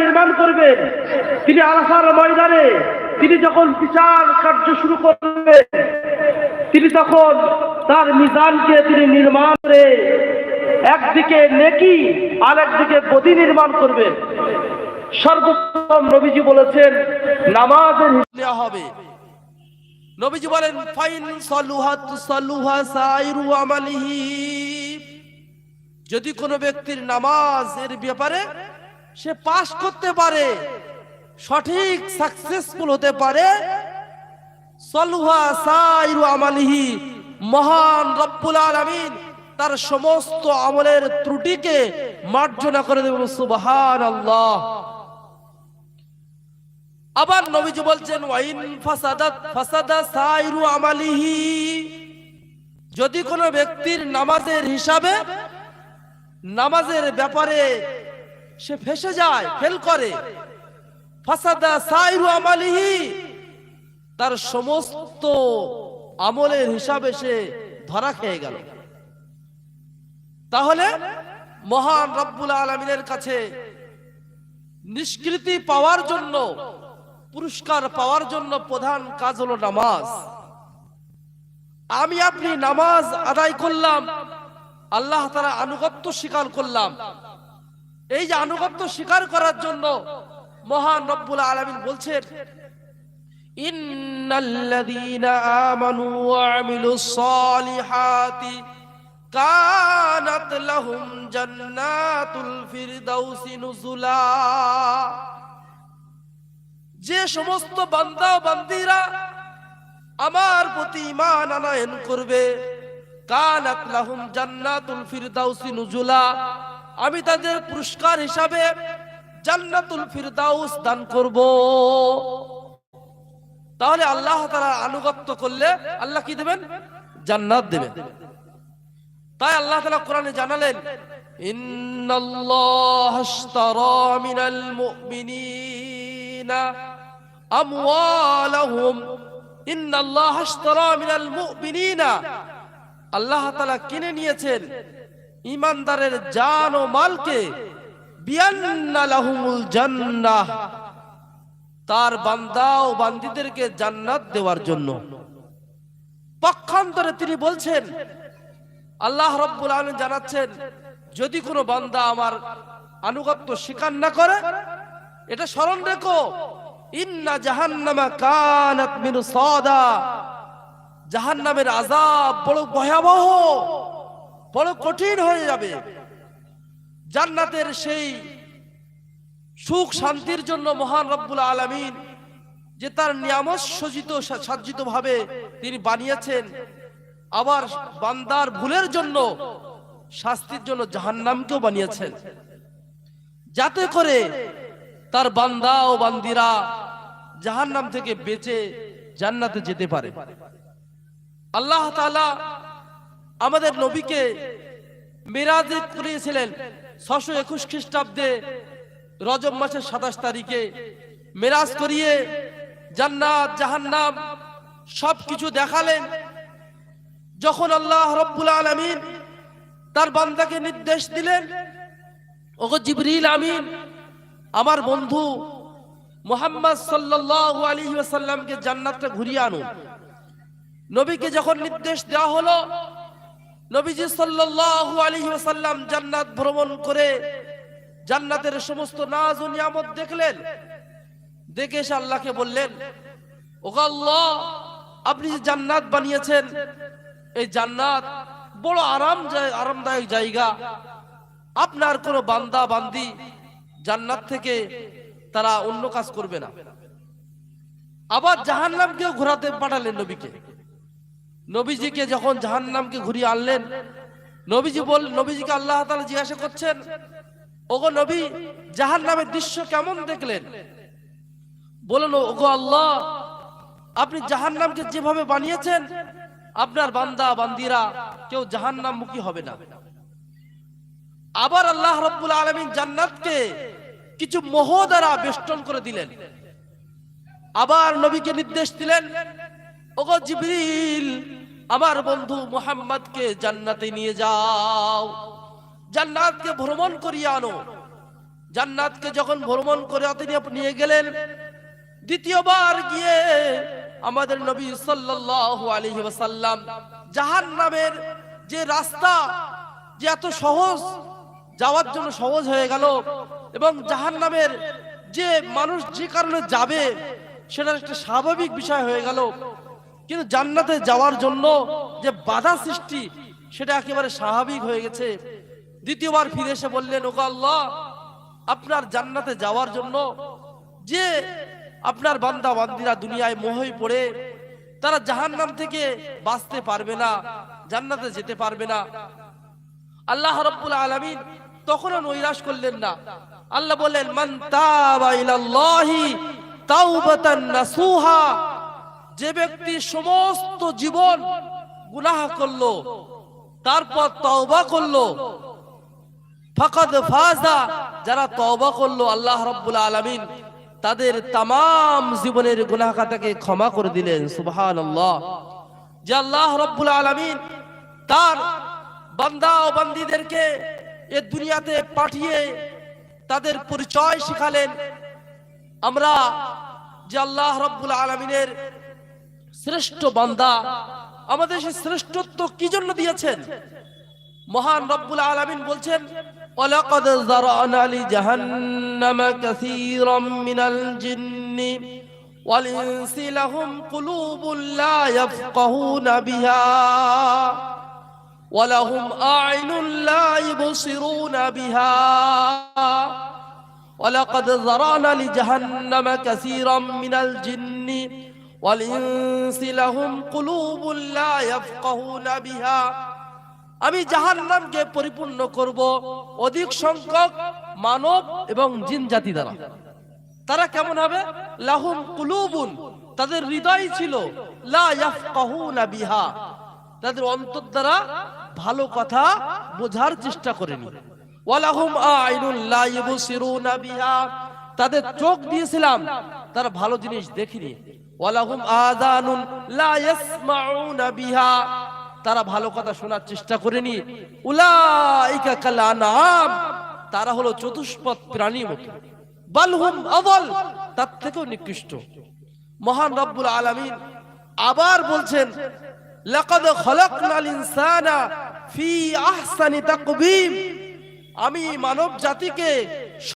নির্মাণ করবেন তিনি আলাসার ময়দানে, তিনি যখন বিচার কার্য শুরু করবেন তিনি তখন তার মিজানকে তিনি নির্মাণ করে একদিকে নেকি আর একদিকে বদি নির্মাণ করবেন সর্বপ্রথম নবীজি বলেছেন, নামাজের নেওয়া হবে। নবীজি বলেন, ফাইন সলুহা সাইরু আমালিহি। যদি কোনো ব্যক্তির নামাজের ব্যাপারে সে পাশ করতে পারে, সঠিক সাকসেসফুল হতে পারে। মহান রব্বুল আলামিন তার সমস্ত আমলের ত্রুটিকে মার্জনা করে দেবেন সুবহান আল্লাহ আবার নবীজি বলছেন, ওয়াইন ফাসাদাত, ফাসাদা সাইরু আমালিহি। যদি কোনো ব্যক্তির নামাজের হিসাবে, নামাজের ব্যাপারে সে ফেসে যায়, ফেল করে। ফাসাদা তার সমস্ত আমলের হিসাবে সে ধরা খেয়ে গেল। তাহলে মহান রব্বুল আলমিনের কাছে নিষ্কৃতি পাওয়ার জন্য, পুরস্কার পাওয়ার জন্য প্রধান কাজ হলো নামাজ। আমি আপনি নামাজ আদায় করলাম, আল্লাহ তারা আনুগত্য স্বীকার করলাম। এই যে আনুগত্য স্বীকার করার জন্য মহান রব্বুল আলমিন বলছেন লাহুম নুজুলা। যে সমস্ত বান্দা বান্দিরা আমার প্রতি ঈমান আনয়ন করবে, কানাত লাহুম জান্নাতুল ফিরদাউসি নুজুলা। আমি তাদের পুরস্কার হিসাবে জান্নাতুল ফিরদাউস দান করব। তাহলে আল্লাহ তাআলা আনুগত্য করলে আল্লাহ কি দেবেন? জান্নাত দেবেন। তাই আল্লাহ তালা কোরআনে জানালেন আল্লাহ কিনে নিয়েছেন ইমানদারের জান ও মালকে জান্নাহ, তার বান্দা ও বান্দিদেরকে জান্নাত দেওয়ার জন্য। পক্ষান্তরে তিনি বলছেন, আল্লাহ রব্বুল আলম জানাচ্ছেন, যদি কোনো বান্দা আমার আনুগত্য স্বীকার না করে, এটা স্মরণ রেখো, ইন্না জাহান্নামা কানাত মিন সাদা, জাহান্নামের আযাব বড় ভয়াবহ। বড় কঠিন হয়ে যাবে। জান্নাতের সেই সুখ শান্তির জন্য মহান রব্বুল আলামিন যে তার নিয়ামত সজ্জিত সাজ্জিত ভাবে তিনি বানিয়েছেন, আবার বান্দার ভুলের জন্য, শাস্তির জন্য জাহান্নামকেও বানিয়েছেন। যাতে করে তার বান্দা ও বান্দিরা জাহান্নাম থেকে বেঁচে জান্নাতে যেতে পারে। আল্লাহ তাআলা আমাদের নবীকে মেরাজে করিয়েছিলেন ছশো একুশ খ্রিস্টাব্দে রজব মাসের সাতাশ তারিখে। মেরাজ করিয়ে জান্নাত জাহান্নাম সব কিছু দেখালেন। যখন আল্লাহ রব্বুল আলমিন তার বান্দাকে নির্দেশ দিলেন ওগো জিবরিল আমিন আমার বন্ধু মোহাম্মদ সাল্লাল্লাহু আলাইহি ওয়াসাল্লামকে জান্নাতটা ঘুরিয়ে আনুন। নবীকে যখন নির্দেশ দেওয়া হলো নবীজি সাল্লাল্লাহু আলাইহি ওয়াসাল্লাম জান্নাত ভ্রমণ করে জান্নাতের সমস্ত নাজ ও নিয়ামত দেখলেন। দেখে এসে আল্লাহকে বললেন, ওগো আল্লাহ, আপনি যে জান্নাত বানিয়েছেন, এই জান্নাত বড় আরাম আরামদায়ক জায়গা। আপনার কোনো বান্দা, বান্দি জান্নাত থেকে তারা অন্য কাজ করবে না। আবার জাহান্নামকেও ঘোরাতে পাঠালেন নবীকে। নবীজিকে যখন জাহান্নামকে ঘুরিয়ে আনলেন, নবীজি বল, নবীজিকে আল্লাহ তাআলা জিজ্ঞাসা করছেন, ওগো নবী, জাহান্নামের দৃশ্য কেমন দেখলেন? বলেন ওগো আল্লাহ, আপনি জাহান্নামকে যেভাবে বানিয়েছেন, আপনার বান্দা, বান্দিরা কেউ জাহান্নাম মুখী হবে না। আবার আল্লাহ রব্বুল আলমিন জান্নাতকে কিছু মোহ দ্বারা বেষ্টন করে দিলেন। আবার নবীকে নির্দেশ দিলেন জিবরিল, আমার বন্ধু মোহাম্মদকে জান্নাতে নিয়ে যাও। জান্নাতকে ভ্রমণ করিয়ে আনো। জান্নাতকে যখন ভ্রমণ করে তিনি নিয়ে গেলেন, দ্বিতীয়বার গিয়ে আমাদের নবী সাল্লাল্লাহু আলাইহি ওয়াসাল্লাম জাহান্নামের যে রাস্তা, যে এত সহজ, যাওয়ার জন্য সহজ হয়ে গেল এবং জাহান্নামের যে মানুষ যে কারণে যাবে সেটা একটা স্বাভাবিক বিষয় হয়ে গেল। কিন্তু জান্নাতে যাওয়ার জন্য যে বাধা সৃষ্টি, সেটা একেবারে স্বাভাবিক হয়ে গেছে। দ্বিতীয়বার ফিরে এসে বললেন, ওগো আল্লাহ, আপনার জান্নাতে যাওয়ার জন্য যে আপনার বান্দা বান্দিরা দুনিয়ায় মোহই পড়ে, তারা জাহান্নাম থেকে বাঁচতে পারবে না, জান্নাতে যেতে পারবে না। আল্লাহ রব্বুল আলামিন তখনও নৈরাশ করলেন না। আল্লাহ বললেন, মান তাবা ইলাল্লাহি তাওবাতান নাসুহা যে ব্যক্তি সমস্ত জীবন গুনাহ করল, তারপর তওবা করল, ফাকাদ ফাজা যারা তওবা করল, আল্লাহ রাব্বুল আলামিন তাদের তামাম জীবনের গুনাহ খাতাকে ক্ষমা করে দিলেন, সুবহানাল্লাহ। যে আল্লাহ রাব্বুল আলামিন তার বান্দা ও বান্দীদেরকে এ দুনিয়াতে পাঠিয়ে তাদের পরিচয় শিখালেন। আমরা যে আল্লাহ রাব্বুল আলামিনের শ্রেষ্ঠ বান্দা আমাদের সেই শ্রেষ্ঠত্ব কি জন্য দিয়েছেন মহান রব্বুল আলামিন বলছেন ওয়ালাকাদ যারানা লি জাহান্নামা কাসীরাম মিনাল জিন্নি ওয়াল ইনসি লাহুম কুলুবুন লা ইয়াফকাহুনা বিহা ولهم أعين لا يبصرون بها ولقد ذرانا لجهنم كثيرا من الجن والإنس لهم قلوب لا يفقهون بها আমি জাহান্নামকে পরিপূর্ণ করব অধিক সংখ্যক মানব এবং জিন জাতি দ্বারা তারা কেমন হবে লাহুম কুলুবুন তাদের হৃদয় ছিল লা ইয়াফকাহুনা বিহা তাদের অন্তর দ্বারা ভালো কথা বোঝার চেষ্টা করেনি ওয়ালাহুম আইনুন লা ইবসিরুনা বিহা তাদের চোখ দিয়েছিলাম, তারা ভালো জিনিস দেখিনি। বিহা। তারা ভালো কথা শোনার চেষ্টা করেনি। উলাইকা তারা হলো চতুষ্পদ প্রাণী মতো। বালহুম আদল তার থেকেও নিকৃষ্ট। মহান রব্বুল আলামিন আবার বলছেন ইনসানা আমি মানব জাতিকে